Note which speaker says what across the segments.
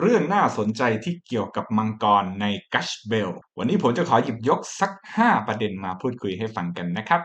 Speaker 1: เรื่องน่าสนใจที่เกี่ยวกับมังกรในกัชเบล วันนี้ผมจะขอหยิบยกสัก 5 ประเด็นมาพูดคุยให้ฟังกันนะครับ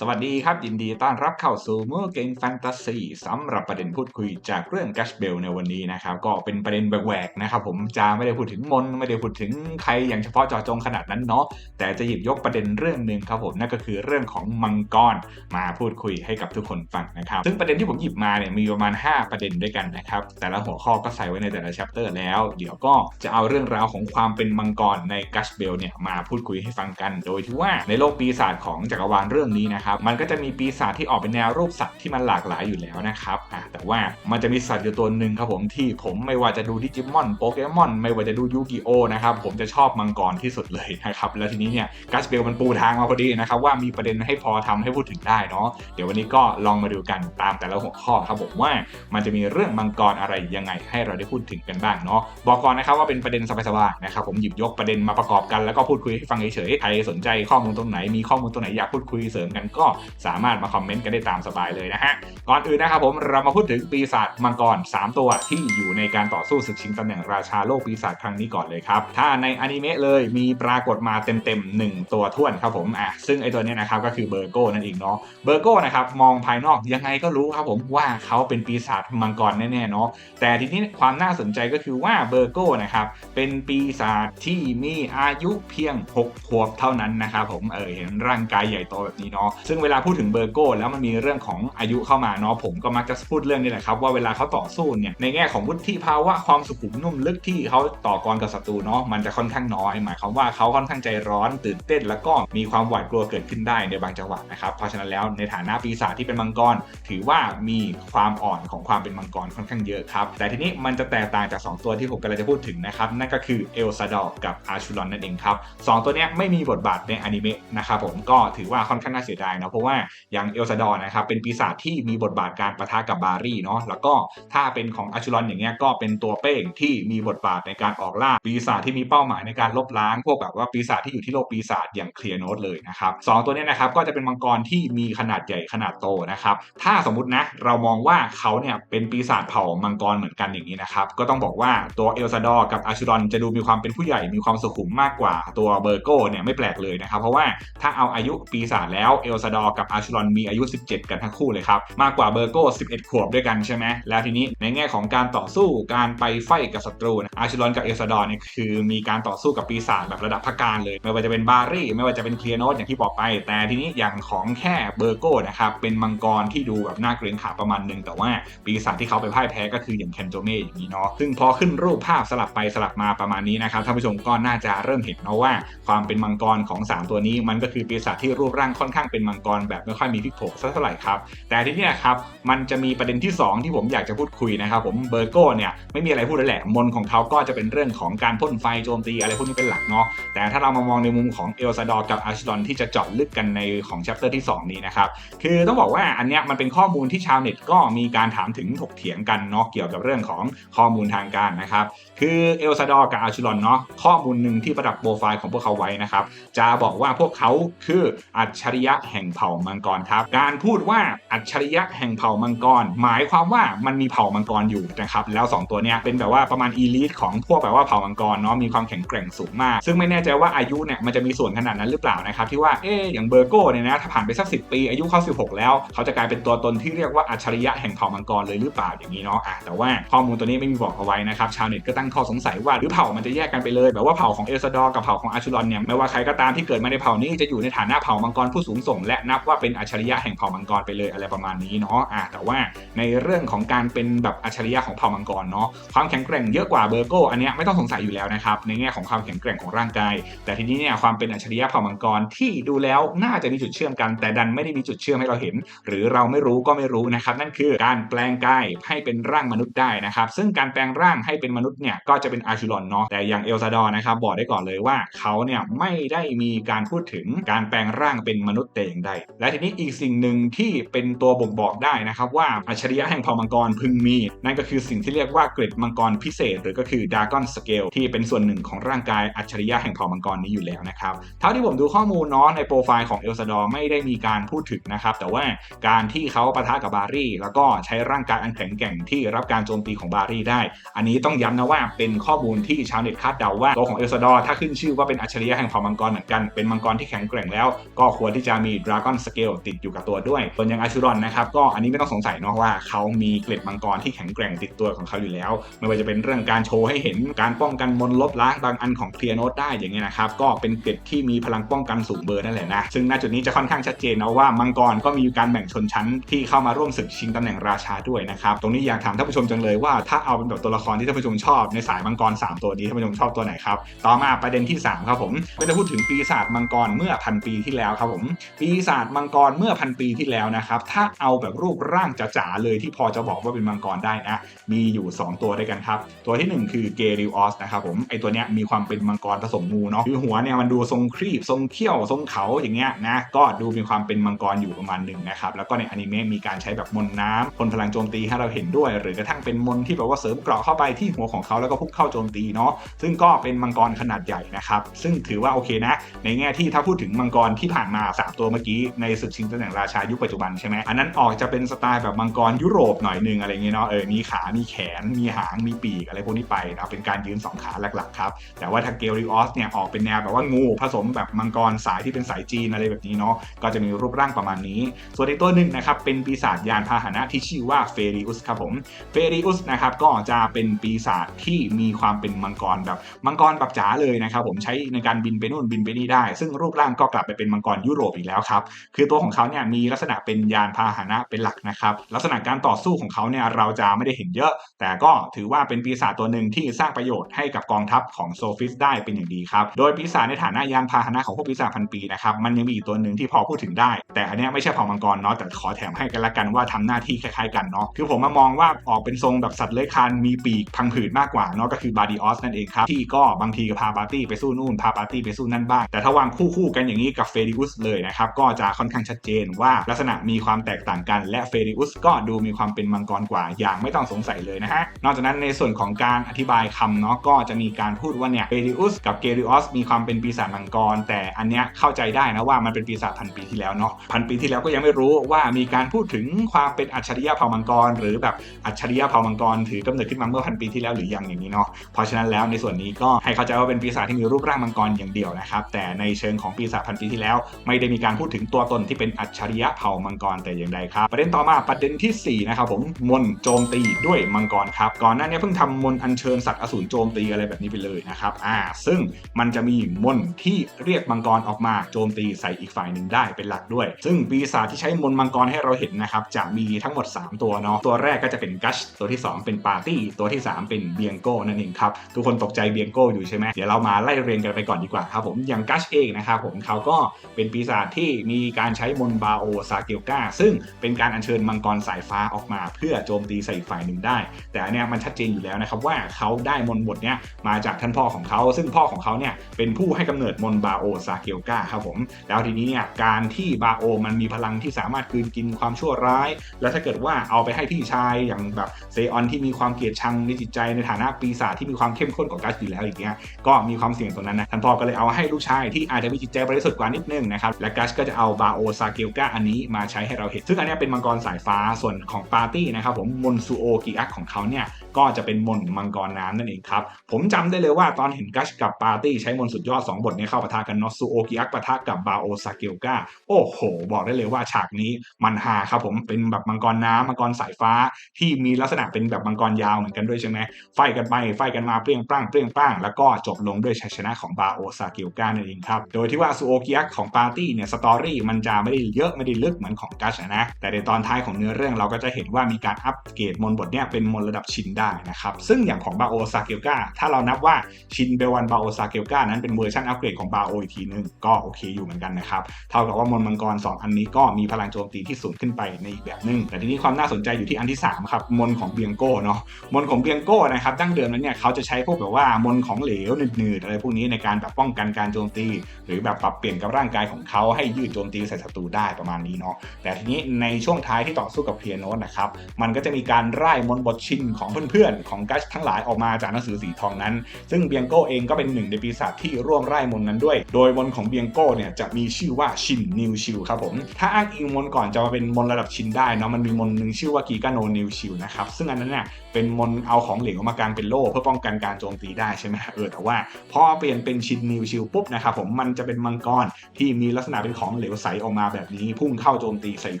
Speaker 1: สวัสดีครับ ยินดีต้อนรับเข้าสู่เมื่อเกมแฟนตาซีสำหรับประเด็นพูดคุยจากเรื่องกัชเบลในวันนี้นะครับ ก็เป็นประเด็นแหวกๆนะครับผมจะไม่ได้พูดถึงมนไม่ได้พูดถึงใครอย่างเฉพาะเจาะจงขนาดนั้นเนาะแต่จะหยิบยกประเด็นเรื่องหนึ่งครับผมนั่นก็คือเรื่องของมังกรมาพูดคุยให้กับทุกคนฟังนะครับ ซึ่งประเด็นที่ผมหยิบมาเนี่ยมีประมาณ 5 ประเด็นด้วยกันนะครับแต่ละหัวข้อก็ใส่ไว้ในแต่ละแชปเตอร์แล้ว เดี๋ยวก็จะเอาเรื่องราวของความเป็นมังกรในกัชเบลเนี่ยมาพูดคุยให้ฟังกัน โดยที่ว่าในโลกปีศาจของจักรวาลเรื่องนี้นะครับมันก็จะมีปีศาจที่ออกเป็นแนวรูปสัตว์ที่มันหลากหลายอยู่แล้วนะครับอะแต่ว่ามันจะมีสัตว์อยู่ตัวหนึ่งครับผมที่ผมไม่ว่าจะดูดิจิมอนโปเกมอนไม่ว่าจะดูยูกิโอนะครับผมจะชอบมังกรที่สุดเลยนะครับแล้วทีนี้เนี่ยกัสเบลมันปูทางมาพอดีนะครับว่ามีประเด็นให้พอทำให้พูดถึงได้เนาะเดี๋ยววันนี้ก็ลองมาดูกันตามแต่ละหัวข้อครับผมว่ามันจะมีเรื่องมังกรอะไรยังไงให้เราได้พูดถึงกันบ้างเนาะบอกก่อนนะครับว่าเป็นประเด็นสบายๆนะครับผมหยิบยกประเด็นมาประกอบกันแล้วก็พูดคุยให้ฟังเฉยๆใครสนใจข้อมูลตรงไหนมีข้อมูลตรงไหนอยากพูดคุยเสริมกันก็สามารถมาคอมเมนต์กันได้ตามสบายเลยนะฮะ ก่อนอื่นนะครับผมเรามาพูดถึงปีศาจมังกร 3 ตัวที่อยู่ในการต่อสู้ศึกชิงตำแหน่งราชาโลกปีศาจครั้งนี้ก่อนเลยครับ ถ้าในอนิเมะเลยมีปรากฏมาเต็มๆ1ตัวท้วนครับผมอะซึ่งไอตัวนี้นะครับก็คือเบอร์โก้นั่นเองเนาะเบอร์โก้นะครับมองภายนอกยังไงก็รู้ครับผมว่าเขาเป็นปีศาจมังกรแน่ๆเนาะแต่ทีนี้ความน่าสนใจก็คือว่าเบอร์โก้นะครับเป็นปีศาจที่มีอายุเพียง6ขวบเท่านั้นนะครับผมเออเห็นร่างกายใหญ่โตแบบนี้เนาะซึ่งเวลาพูดถึงเบอร์โก้แล้วมันมีเรื่องของอายุเข้ามาเนาะผมก็มักจะพูดเรื่องนี้แหละครับว่าเวลาเขาต่อสู้เนี่ยในแง่ของวุฒิภาวะความสุขุมนุ่มลึกที่เขาต่อกรกับศัตรูเนาะมันจะค่อนข้างน้อย หมายความว่าเขาค่อนข้างใจร้อนตื่นเต้น แล้วก็มีความหวาดกลัวเกิดขึ้นได้ในบางจังหวะนะครับเพราะฉะนั้นแล้วในฐานะปีศาจที่เป็นมังกร ถือว่ามีความอ่อนของความเป็นมังกรค่อนข้างเยอะครับแต่ทีนี้มันจะแตกต่างจาก 2 ตัวที่ผมกำลังจะพูดถึงนะครับนั่นก็คือเอลซาดอร์กับอาชูลอนนั่นเองครับสตัวเนี้ยไม่มีบทบาทในอนิเมะนะครับผมก็ถือว่าค่อนข้างน่าเสียดายนะเพราะว่าอย่างเอลซาดอร์นะครับเป็นปีศาจที่มีบทบาทการประทะกับบารี่เนาะแล้วก็ถ้าเป็นของอาชูลอนอย่างเงี้ยก็เป็นตัวเป้งที่มีบทบาทในการออกล่าปีศาจที่มีเป้าหมายในการลบล้างพวกแบบว่าปีศาจที่อยู่ที่โลกปีศาจอย่างเคลียร์โนตเลยนะครับสองตัวเนี้ยนะครับก็จะเป็นมังกรที่มีขนาดใหญ่ขนาดโตนะครับถ้าสมมตินะเรามองว่าเขาเนี่ยเป็นปีศาจเผ่ามังกรเหมือนกันอย่างนี้นะครับก็ต้องบอกว่าตัวเอลซาดอร์กับอาชูลอนจะดูมีความเป็นผู้ใหญ่มีความสุขุมมากกว่าตัวเบอร์โก้เนี่ยไม่แปลกเลยนะครับเพราะว่าถ้าเอาอายุปีศาจแล้วเอลซาดอร์กับอาชลอนมีอายุ 17 กันทั้งคู่เลยครับ มากกว่าเบอร์โก้ 11 ขวบด้วยกันใช่ไหมแล้วทีนี้ในแง่ของการต่อสู้การไปไฟกับศัตรูนะอาชลอนกับเอลซาดอร์เนี่ยคือมีการต่อสู้กับปีศาจแบบระดับพักการเลย ไม่ว่าจะเป็นบารี่ ไม่ว่าจะเป็นเคลียร์โนตอย่างที่บอกไป แต่ทีนี้อย่างของแค่เบอร์โก้นะครับเป็นมังกรที่ดูแบบน่าเกรงขามประมาณหนึ่งแต่ว่าปีศาจที่เขาไปพ่ายแพ้ก็คืออย่างแคนโจเม่อย่างนี้เนาะซึ่งพอขึ้นรูปภาพสลับไปสลับมาประมาณนี้นะครับท่านผู้ชมก็น่าจะเริ่มเห็นเนาะว่า ความเป็นมังกรของ 3 ตัวนี้มันก็คือปีศาจที่รูปร่างค่อนข้างเป็นมังกรแบบไม่ค่อยมีพิกโผสักเท่าไหร่ครับ แต่ที่นี้ครับมันจะมีประเด็นที่ 2 ที่ผมอยากจะพูดคุยนะครับผมเบอร์โก้เนี่ยไม่มีอะไรพูดแล้วแหละมนของเขาก็จะเป็นเรื่องของการพ่นไฟโจมตีอะไรพวกนี้เป็นหลักเนาะแต่ถ้าเรามามองในมุมของเอลซาดอร์กับอาชิดอนที่จะเจาะลึกกันในของแชปเตอร์ที่ 2 นี้นะครับคือต้องบอกว่าอันเนี้ยมันเป็นข้อมูลที่ชาวเน็ตก็มีการถามถึงถกเถียงกันเนาะเกี่ยวกับเรื่องของข้อมูลทางการนะครับคือเอลซาดอร์กับอาชิดอนเนาะข้อมูลหนึ่งที่ประดับโปรไฟล์ของพวกเขาไว้นะครับจะบอกว่าพวกเขาคืออัจฉริยะแห่งเผ่ามังกรครับ การพูดว่าอัจฉริยะแห่งเผ่ามังกร หมายความว่ามันมีเผ่ามังกรอยู่นะครับแล้ว 2 ตัวเนี้ยเป็นแบบว่าประมาณอีลิทของพวกแบบว่าเผ่ามังกรเนาะมีความแข็งแกร่งสูงมาก ซึ่งไม่แน่ใจว่าอายุเนี่ยมันจะมีส่วนขนาดนั้นหรือเปล่านะครับที่ว่าเอ๊อย่างเบอร์โก้เนี่ยนะถ้าผ่านไปสักสิปี อายุเขา16 แล้ว เขาจะกลายเป็นตัวตนที่เรียกว่าอัจฉริยะแห่งเผ่ามังกรเลยหรือเปล่าอย่างนี้เนาะอะแต่ว่าข้อมูลตัวนี้ไม่มีบอกเอาไว้นะครับชาวเน็ตก็ตั้งข้อสงสัยว่าหรือเผ่ามันจะแยกกันไปเลยแบบว่าเผ่าของเอลซาดอร์กับเผ่าของอาชูรอนเนี่ยไม่ว่าใครก็ตามที่เกิดมาในเผ่านี้จะอยู่ในฐานะเผ่ามังกรผู้สูงส่งและนับว่าเป็นอัจฉริยะแห่งเผ่ามังกรไปเลยอะไรประมาณนี้เนาะอะแต่ว่าในเรื่องของการเป็นแบบอัจฉริยะของเผ่ามังกรเนาะความแข็งแกร่งเยอะกว่าเบอร์โก้อันเนี้ยไม่ต้องสงสัยอยู่แล้วนะครับในแง่ของความแข็งแกร่งของร่างกาย แต่ทีนี้เนี่ยความเป็นอัจฉริยะเผ่ามังกรที่ดูแล้วน่าจะมีจุดเชื่อมกัน แต่ดันไม่ได้มีจุดเชื่อมให้เราเห็น หรือเราไม่รู้ก็ไม่รู้นะครับนั่นคือการแปลงกายให้เป็นร่างมนุษย์ได้นะครับซึ่งการแปลงร่างให้เป็นมนุษย์เนี่ยก็จะเป็นอาชูลอนเนาะแต่อย่างเอลซาดอร์นะครับบอกได้ก่อนเลยว่าเขาเนี่ยไม่ได้มีการพูดถึงการแปลงร่างเป็นมนุษย์แต่องใดและทีนี้อีกสิ่งหนึ่งที่เป็นตัวบ่งบอกได้นะครับว่าอัจฉริยะแห่งเผ่ามังกรพึงมี นั่นก็คือสิ่งที่เรียกว่าเกร็ดมังกรพิเศษ หรือก็คือดากอนสเกลที่เป็นส่วนหนึ่งของร่างกายอัจฉริยะแห่งเผ่ามังกรนี้อยู่แล้วนะครับเท่าที่ผมดูข้อมูลเนาะในโปรไฟล์ของเอลซาดอร์ไม่ได้มีการพูดถึงนะครับแต่ว่าการที่เขาปะทะกับบารี่ แล้วก็ใช้ร่างกายอันแข็งแกร่งที่รับการโจมตีของบารี่ได้ อันนี้ต้องย้ำนะว่าเป็นข้อมูลที่ชาวเน็ตคาดเดาว่าตัวของเอลซาดอร์ถ้าขึ้นชื่อว่าเป็นอัจฉริยะแห่งเผ่ามังกรเหมือนกันเป็นมังกรที่แข็งแกร่งแล้ว ก็ควรที่จะมีดราก้อนสเกลติดอยู่กับตัวด้วยส่วนอย่างอาชูรอนนะครับก็อันนี้ไม่ต้องสงสัยเนาะว่าเขามีเกล็ดมังกรที่แข็งแกร่งติดตัวของเขาอยู่แล้ว ไม่ว่าจะเป็นเรื่องการโชว์ให้เห็นการป้องกันมลลบล้างบางอันของเคลียร์โนตได้อย่างเงี้ยนะครับก็เป็นเกล็ดที่มีพลังป้องกันสูงเบอร์นั่นแหละนะซึ่งณจุดนี้จะค่อนข้างชัดเจนนะว่ามังกรก็มีการแบ่งชนชั้นที่เข้ามาร่วมศึกชิงตำแหน่งราชาด้วยนะครับตรงนี้อยากถามท่านผู้ชมจังเลยว่าถ้าเอาเป็นแบบตัวละครที่ท่านผู้ชมชอบในสายมังกรสามตัวนี้ท่านผู้ชมชอบตัวไหนครับต่อมาประเด็นที่สามครับผมก็จะพูดถึงปีศาจมังกรเมื่อพันปีที่แล้วครับผมปีีศาจมังกรเมื่อพันปีที่แล้วนะครับ ถ้าเอาแบบรูปร่างจ๋าๆเลยที่พอจะบอกว่าเป็นมังกรได้นะมีอยู่ 2 ตัวด้วยกันครับ ตัวที่ 1 คือเกริออสนะครับผมไอตัวเนี้ยมีความเป็นมังกรผสมงูเนาะคือหัวเนี่ยมันดูทรงครีบทรงเขี้ยวทรงเขาอย่างเงี้ยนะก็ดูมีความเป็นมังกรอยู่ประมาณหนึ่งนะครับแล้วก็ในอนิเมะมีการใช้แบบมนต์น้ำพ่นพลังโจมตีให้เราเห็นด้วย หรือกระทั่งเป็นมนต์ที่แบบว่าเสริมเกราะเข้าไปที่หัวของเขาแล้วก็พุ่งเข้าโจมตีเนาะซึ่งก็เป็นมังกรขนาดใหญ่นะครับซึ่งถือว่าโอเคนะ ในแง่ที่ถ้าพูดถึงมังกรที่ผ่านมา 3 ตัวเมื่อกี้ในศึกชิงตำแหน่งราชายุคปัจจุบันใช่ไหมอันนั้นออกจะเป็นสไตล์แบบมังกรยุโรปหน่อยนึงอะไรเงี้ยเนาะเออมีขามีแขน มีหาง มีปีกอะไรพวกนี้ไปนะเป็นการยืน 2 ขาหลักๆครับ แต่ว่าถ้าเกลิออสเนี่ยออกเป็นแนวแบบว่างูผสมแบบมังกรสายที่เป็นสายจีนอะไรแบบนี้เนาะก็จะมีรูปร่างประมาณนี้ ส่วนอีกตัวหนึ่งนะครับเป็นปีศาจยานพาหนะที่ชื่อว่าเฟริอุสครับผมเฟริอุสนะครับก็จะเป็นปีศาจที่มีความเป็นมังกรแบบมังกรแบบจ๋าเลยนะครับผมใช้ในการบินไปนู่นบินไปนี่ได้ ซึ่งรูปร่างก็กลับไปเป็นมังกรยุโรปอีกแล้วครับคือตัวของเขาเนี่ยมีลักษณะเป็นยานพาหนะเป็นหลักนะครับลักษณะการต่อสู้ของเขาเนี่ยเราจะไม่ได้เห็นเยอะ แต่ก็ถือว่าเป็นปีศาจตัวหนึ่งที่สร้างประโยชน์ให้กับกองทัพของโซฟิสได้เป็นอย่างดีครับโดยปีศาจในฐานะยานพาหนะของพวกปีศาจพันปีนะครับมันยังมีอีกตัวหนึ่งที่พอพูดถึงได้ แต่อันเนี้ยไม่ใช่เผ่ามังกรเนาะแต่ขอแถมให้กันละกันว่าทำหน้าที่คล้ายๆกันเนาะคือผมมามองว่าออกเป็นทรงแบบสัตว์เลื้อยคลานมีปีกพังผืดมากกว่าเนาะก็คือบาดิออสนั่นเองครับที่ก็บางทีก็พาปาร์ตี้ไปสู้นู่นพาปาร์ตี้ไปสู้นั่นบ้างแต่ถ้าวางคู่ๆกันอย่างนี้กับเฟริอุสเลยนะครับก็จะค่อนข้างชัดเจนว่าลักษณะมีความแตกต่างกันและเฟริอุสก็ดูมีความเป็นมังกรกว่าอย่างไม่ต้องสงสัยเลยนะฮะ นอกจากนั้นในส่วนของการอธิบายคำเนาะก็จะมีการพูดว่าเนี่ยเฟริอุสกับเกริออสมีความเป็นปีศาจมังกร แต่อันเนี้ยเข้าใจได้นะว่ามันเป็นปีศาจพันปีที่แล้วเนาะพันปีที่แล้วก็ยังไม่รู้ว่ามีการพูดถึงความเป็นอัจฉริยะเผ่ามังกร หรือแบบอัจฉริยะเผ่ามังกรถือกำเนิดขึ้นมาเมื่อพันปีที่แล้วหรือยังอย่างนี้เนาะเพราะฉะนั้นแล้วในส่วนนี้ก็ให้เข้าใจว่าเป็นปีศาจที่มีรูปร่างมังกรอย่างเดียวนะครับแต่ในเชิงของปีศาจพันปีที่แล้ว ไม่ได้มีการพูดถึงตัวตนที่เป็นอัจฉริยะเผ่ามังกรแต่อย่างใดครับ ประเด็นต่อมาประเด็นที่4นะครับผมมนโจมตีด้วยมังกรครับก่อนหน้านี้เพิ่งทำมนอัญเชิญสัตว์อสูรโจมตีอะไรแบบนี้ไปเลยนะครับอ่าซึ่งมันจะมีมนที่เรียกมังกรออกมาโจมตีใส่อีกฝ่ายหนึ่งได้เป็นหลักด้วย ซึ่งปีศาจที่ใช้มนมังกรให้เราเห็นนะครับจะมีทั้งหมด 3 ตัวเนาะตัวแรกก็จะเป็นกัชตัวที่ 2 เป็นปาร์ตี้ตัวที่ 3 เป็นเบียงโก้นั่นเองครับทุกคนตกใจเบียงโก้อยู่ใช่ไหมเดี๋ยวเรามาไล่เรียงกันไปก่อนดีกว่าครับผมอย่างกัชเองนะครับผมเขาก็เป็นปีศาจที่มีการใช้มนบาโอซาเกลกาซึ่งเป็นการอัญเชิญมังกรสายฟ้าออกมา เพื่อโจมตีใส่ฝ่ายหนึ่งได้ แต่อันเนี้ยมันชัดเจนอยู่แล้วนะครับว่าเขาได้มนบทเนี้ยมาจากท่านพ่อของเขา ซึ่งพ่อของเขาเนี่ยเป็นผู้ให้กำเนิดมนบาโอซาเกลกาครับผมแล้วทีนี้เนี่ยการที่บาโอมันมีพลังที่สามารถกลืนกินความชั่วร้าย แล้วถ้าเกิดว่าเอาไปให้พี่ชายอย่างแบบเซออนที่มีความเกลียดชังในจิตใจในฐานะปีศาจที่มีความเข้มข้นกว่ากัสอยู่แล้วอย่างเงี้ยก็มีความเสี่ยงตรงนั้นนะท่านพ่อก็เลยเอาให้ลูกชายที่อาจจะมีจิตใจบริสุทธิ์กว่านิดนึงนะครับและกัสก็จะเอาบาโอซาเกลกาอันนี้มาใช้ให้เราเห็น ซึ่งอันนี้เป็นมังกรสายฟ้าส่วนของปาร์ตี้นะครับผมมอนซูโอกิอักของเขาเนี่ย ก็จะเป็นมนมังกรน้ำนั่นเองครับ ผมจำได้เลยว่าตอนเห็นกัสกับปาร์ตี้ใช้มนสุดยอด 2 บทนี้เข้าปะทะกันเนาะซูโอกิอักปะทะกับบาโอซาเกลกาโอ้โห บอกได้เลยว่าฉากนี้มันฮาครับผมเป็นแบบมังกรน้ำมังกรสายฟ้าที่มีลักษณะเป็นแบบมังกรยาวเหมือนกันด้วยใช่ไหมไฟกันไปไฟกันมาเปรี้ยงปร้างเปรี้ยงปร้างแล้วก็จบลงด้วยชัยชนะของบาโอซาเกลกานั่นเองครับโดยที่ว่าซูโอกิอักของปาร์ตี้เนี่ยสตอรี่มันจะไม่ได้เยอะไม่ได้ลึกเหมือนของกัสนะแต่ในตอนท้ายของเนื้อเรื่องเราก็จะเห็นว่ามีการอัปเกรดมนบทเนี่ยเป็นมนระดับชินไดได้นะครับ ซึ่งอย่างของบาโอซาเกลกาถ้าเรานับว่าชินเบวันบาโอซาเกลกานั้นเป็นเวอร์ชันอัปเกรดของบาโออีกทีนึง ก็โอเคอยู่เหมือนกันนะครับ เท่ากับว่ามนมังกร 2 อันนี้ก็มีพลังโจมตีที่สูงขึ้นไปในอีกแบบหนึง แต่ทีนี้ความน่าสนใจอยู่ที่อันที่ 3 ครับ มนของเบียงโก้เนาะมนของเบียงโก้นะครับดั้งเดิมนั้นเนี่ยเขาจะใช้พวกแบบว่ามนของเหลวหนืดๆอะไรพวกนี้ในการแบบป้องกันการโจมตี หรือแบบปรับเปลี่ยนกับร่างกายของเขาให้ยืดโจมตีใส่ศัตรูได้ประมาณนี้เนาะแต่ทีนี้ในช่วงท้ายที่ต่อสู้กับเคลียโนนะครับมันก็จะมีการไล่มนบทชินของเพื่อนๆของกัชทั้งหลายออกมาจากหนังสือสีทองนั้น ซึ่งเบียงโก้เองก็เป็นหนึ่งในปีศาจที่ร่วมไล่มนนั้นด้วย โดยมนของเบียงโก้เนี่ยจะมีชื่อว่าชินนิวชิลครับผมถ้าอ้างอิงมนก่อนจะมาเป็นมนระดับชินได้เนาะมันมีมนหนึ่งชื่อว่ากีกาโนนิวชิลนะครับซึ่งอันนั้นเนี่ยเป็นมนเอาของเหลวมากางเป็นโล่เพื่อป้องกันการโจมตีได้ใช่ไหมเออแต่ว่าพอเปลี่ยนเป็นชินนิวชิลปุ๊บนะครับผมมันจะเป็นมังกรที่มีลักษณะเป็นของเหลวใสออกมาแบบนี้ พุ่งเข้าโจมตีใส่อี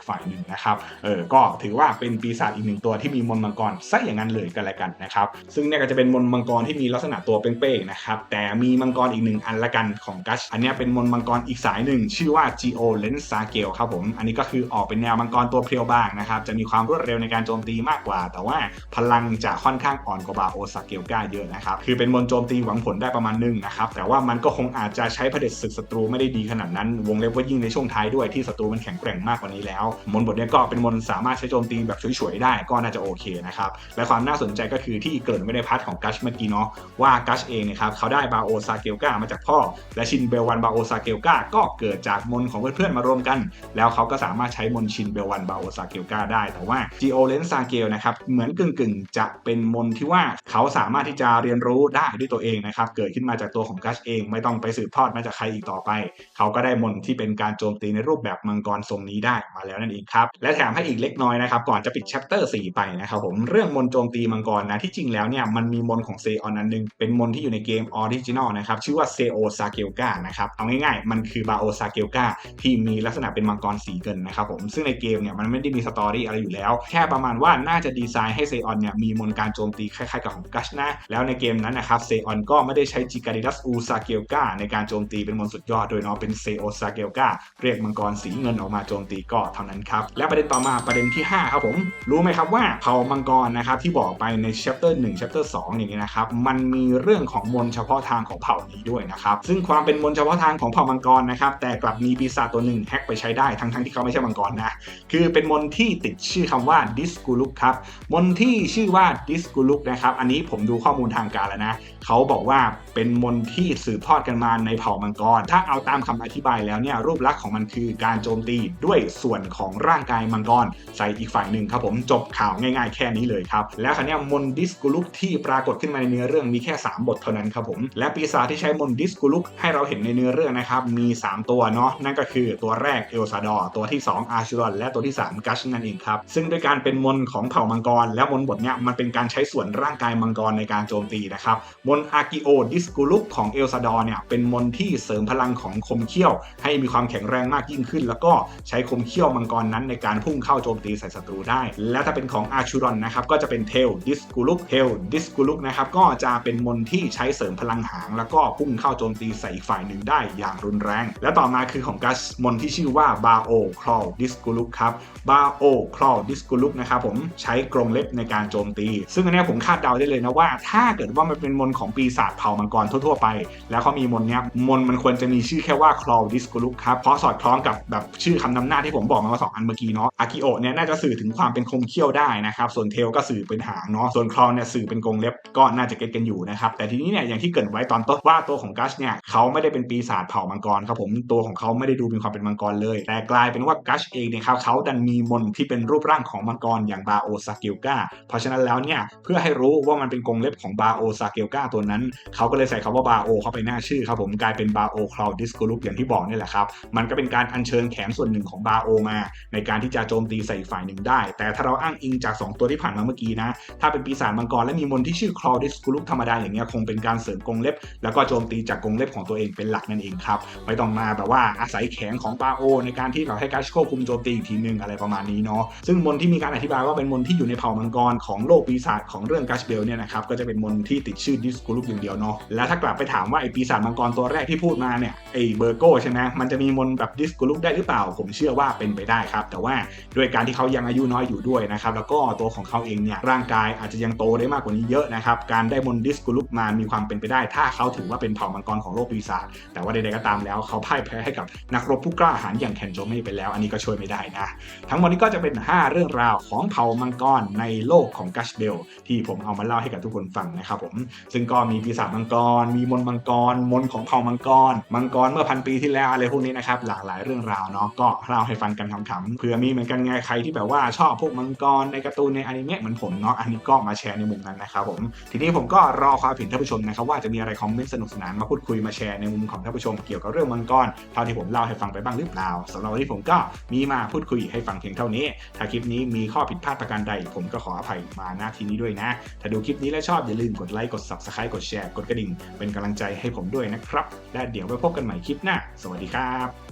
Speaker 1: กฝ่ายหนึ่งนะครับเออก็ถือว่าเป็นปีศาจอีกหนึ่งตัวที่มีมนมังกรซะอย่างนั้นเลยกันแล้วกันนะครับ ซึ่งเนี่ยก็จะเป็นมนต์มังกรที่มีลักษณะตัวเป้งๆนะครับ แต่มีมังกรอีกหนึ่งอันละกันของกัช อันเนี้ยเป็นมนต์มังกรอีกสายหนึ่ง ชื่อว่า Geo Lens s a g e l ครับผม อันนี้ก็คือออกเป็นแนวมังกรตัวเพรียวบ้างนะครับ จะมีความรวดเร็วในการโจมตีมากกว่า แต่ว่าพลังจะค่อนข้างอ่อนกว่าบาโอซาเกลก้าเยอะนะครับ คือเป็นมนต์โจมตีหวังผลได้ประมาณหนึงนะครับ แต่ว่ามันก็คงอาจจะใช้เผด็จศึกศัตรูไม่ได้ดีขนาดนั้น วงเล็บว่ายิ่งในช่วงท้ายด้วยที่ศัตรูมันแข็งแกร่งมากกว่านี้แล้ว มนบทนี้ก็เป็นมนสามารถใช้โจมตีแบบฉวยๆได้ก็น่าจะโอเคนะครับ และความน่าสนใจก็คือที่เกิดไว้ในพาร์ทของกัชเมื่อกี้เนาะว่ากัชเองเนะครับเขาได้บาโอซาเกลกามาจากพ่อ และชินเบลวันบาโอซาเกลกาก็เกิดจากมนของเพื่อนๆมารวมกัน แล้วเขาก็สามารถใช้มนชินเบลวันบาโอซาเกลกาได้ แต่ว่า g โอเลนซาเกลนะครับเหมือนกึ่งๆ จะเป็นมนที่ว่าเขาสามารถที่จะเรียนรู้ได้ด้วยตัวเองนะครับเกิดขึ้นมาจากตัวของกัชเองไม่ต้องไปสืบทอดมาจากใครอีกต่อไป เขาก็ได้มนที่เป็นการโจมตีในรูปแบบมังกรทรงนี้ได้มาแล้วนั่นเองครับและแถมให้อีกเล็กน้อยนะครับก่อนจะปิด chapter 4ไปนะครับผมเรื่องมนต์โจมตีมังกรนะที่จริงแล้วเนี่ยมันมีมนของเซออนอันหนึง เป็นมนที่อยู่ในเกมออริจินอลนะครับชื่อว่าเซโอซาเกลกานะครับเอาง่ายๆ มันคือบาโอซาเกลกาที่มีลักษณะเป็นมังกรสีเงินนะครับผมซึ่งในเกมเนี่ยมันไม่ได้มีสตอรี่อะไรอยู่แล้ว แค่ประมาณว่าน่าจะดีไซน์ให้เซออนเนี่ยมีมนการโจมตีคล้ายๆกับของกัชนะแล้วในเกมนั้นนะครับเซออนก็ไม่ได้ใช้จิการิดัสอูซาเกลกาในการโจมตีเป็นมนสุดยอดโดยเนาะเป็นเซโอซาเกลกาเรียกมังกรสีเงินออกมาโจมตีก็เท่านั้นครับและประเด็นต่อมาประเด็นที่5ครับผมรู้ไหมครับว่าเผ่ามังกรนะครับที่บอกไปใน chapter 1 chapter 2 อย่างนี้นะครับมันมีเรื่องของมนเฉพาะทางของเผ่านี้ด้วยนะครับซึ่งความเป็นมนเฉพาะทางของเผ่ามังกรนะครับแต่กลับมีปีศาจตัวหนึ่งแฮ็กไปใช้ได้ทั้งๆที่เขาไม่ใช่มังกรนะคือเป็นมนที่ติดชื่อคำว่าดิสกูลุกครับมนที่ชื่อว่าดิสกูลุกนะครับอันนี้ผมดูข้อมูลทางการแล้วนะเขาบอกว่าเป็นมนที่สืบทอดกันมาในเผ่ามังกร ถ้าเอาตามคำอธิบายแล้วเนี่ยรูปลักษณ์ของมันคือการโจมตีด้วยส่วนของร่างกายมังกรใส่อีกฝ่ายหนึ่งครับผมจบข่าวง่าย ๆแค่นี้เลยครับแล้วคราวเนี้ยมนดิสกูลุกที่ปรากฏขึ้นมาในเนื้อเรื่องมีแค่ 3 บทเท่านั้นครับผมและปีศาจที่ใช้มนดิสกูลุกให้เราเห็นในเนื้อเรื่องนะครับมี 3 ตัวเนาะนั่นก็คือตัวแรกเอลซาดอร์ตัวที่ 2 อาชูรอนและตัวที่ 3 กัชนั่นเองครับซึ่งด้วยการเป็นมนของเผ่ามังกร และมนบทเนี้ยมันเป็นการใช้ส่วนร่างกายมังกรในการโจมตีนะครับมนอากิโอดิสกูลุกของเอลซาดอร์เนี่ยเป็นมนที่เสริมพลังของคมเขี้ยว ให้มีความแข็งแรงมากยิ่งขึ้น แล้วก็ใช้คมเขี้ยวมังกรนั้นในการพุ่งเข้าโจมตีใส่ศัตรูได้ และถ้าเป็นของอาชูรอนนะครับก็จะเป็นเทลดิสกูลุกเทลดิสกูลุกนะครับก็จะเป็นมนที่ใช้เสริมพลังหาง แล้วก็พุ่งเข้าโจมตีใส่อีกฝ่ายหนึ่งได้อย่างรุนแรง และต่อมาคือของกัสมนที่ชื่อว่าบาโอคลอดิสกูลุกครับบาโอคลอดิสกูลุกนะครับผมใช้กรงเล็บในการโจมตี ซึ่งอันนี้ผมคาดเดาได้เลยนะว่า ถ้าเกิดว่ามันเป็นมนของปีศาจเผ่ามังกรทั่วๆไป แล้วเขามีมนเนี้ยมนมันควรจะมีชื่อแค่ว่าคลอดิสกูลุกครับเพราะสอดคล้องกับแบบชื่อคำนำหน้าที่ผมบอกมาว่าสองอันเมื่อกี้เนาะอากิโอเนี่ยน่าจะสื่อถึงความเป็นคมเขี้ยวได้นะครับส่วนเทลก็สื่อเป็นหางเนาะส่วนคลอเนี่ยสื่อเป็นกรงเล็บก็น่าจะเก็ตกันอยู่นะครับแต่ทีนี้เนี่ยอย่างที่เกิดไว้ตอนต้นว่าตัวของกัชเนี่ยเขาไม่ได้เป็นปีศาจเผ่ามังกรครับผมตัวของเขาไม่ได้ดูเป็นความเป็นมังกรเลย แต่กลายเป็นว่ากัชเองเนี่ยครับเขาดันมีมนที่เป็นรูปร่างของมังกรอย่างบาโอซาเกลกาเพราะฉะนั้นแล้วเนี่ยเพื่อให้รู้ว่ามันเป็นกรงเล็บของบาโอซาเกลกาตัวนั้น เขาก็เลยใส่คำว่าบาโอเข้าไปหน้าชื่อครับผมกลายเป็นบาโอคลาวดิสกูลุกอย่างที่บอกนี่แหละครับมันก็เป็นการอัญเชิญแขนส่วนหนึ่งของบาโอมา ในการที่จะโจมตีใส่ฝ่ายหนึ่งได้ แต่ถ้าเราอ้างอิงจาก 2 ตัวที่ผ่านมาเมื่อกี้นะถ้าเป็นปีศาจมังกรและมีมนที่ชื่อคลอดิสกูลุกธรรมดาอย่างเงี้ยคงเป็นการเสริมกรงเล็บ แล้วก็โจมตีจากกรงเล็บของตัวเองเป็นหลักนั่นเองครับไม่ต้องมาแบบว่าอาศัยแขนของบาโอ ในการที่เราให้กัชควบคุมโจมตีอีกทีนึงอะไรประมาณนี้เนาะซึ่งมนที่มีการอธิบายว่าเป็นมนที่อยู่ในเผ่ามังกรของโลกปีศาจของเรื่องกัชเบลเนี่ยนะครับก็จะเป็นมนที่ติดชื่อดิสกูลุกอย่างเดียวเนาะแล้วถ้ากลับไปถามว่าไอปีศาจมังกรตัวแรกที่พูดมาเนี่ยไอเบอร์โก้ใช่ไหมมันจะมีมนแบบดิสกูลุกได้หรือเปล่า ผมเชื่อว่าเป็นไปได้ครับ แต่ว่าด้วยการที่เขายังอายุน้อยอยู่ด้วยนะครับแล้วก็ตัวของเขาเองเนี่ยร่างกายอาจจะยังโตได้มากกว่านี้เยอะนะครับ การได้มนดิสกุลุปมามีความเป็นไปได้ ถ้าเขาถือว่าเป็นเผ่ามังกรของโลกปีศาจแต่ว่าใดๆก็ตามแล้วเขาพ่ายแพ้ให้กับนักรบผู้กล้าหาญอย่างแคนโจเม่ไปแล้ว อันนี้ก็ช่วยไม่ได้นะ ทั้งหมดนี้ก็จะเป็น 5 เรื่องราวของเผ่ามังกรในโลกของกัชเบลที่ผมเอามาเล่าให้กับทุกคนฟังนะครับผมซึ่งก็มีปีศาจมังกร มีมนมังกร มนของเผ่ามังกร มังกรเมื่อพันปีที่แล้วอะไรพวกนี้นะครับหลากหลายเรื่องราวเนาะก็เล่าให้ฟังกันขำๆเผื่อมีเหมือนกันไงใครที่แบบว่าชอบพวกมังกรในการ์ตูนในอนิเมะเหมือนผมเนาะอันนี้ก็มาแชร์ในมุมนั้นนะครับผมทีนี้ผมก็รอความเห็นท่านผู้ชมนะครับว่าจะมีอะไรคอมเมนต์สนุกสนานมาพูดคุยมาแชร์ในมุมของท่านผู้ชมเกี่ยวกับเรื่องมังกรเท่าที่ผมเล่าให้ฟังไปบ้างหรือเปล่าสำหรับวันนี้ผมก็มีมาพูดคุยให้ฟังเพียงเท่านี้ ถ้าคลิปนี้มีข้อผิดพลาดประการใด ผมก็ขออภัยมาณที่นี้ด้วยนะ ถ้าดูคลิปนี้แล้วชอบอย่าลืมกดไลค์กด subscribe กดแชร์กดกระดิ่ง เป็นกำลังใจให้ผมด้วยนะครับและเดี๋ยวไปพบกันใหม่คลิปหน้า สวัสดีครับ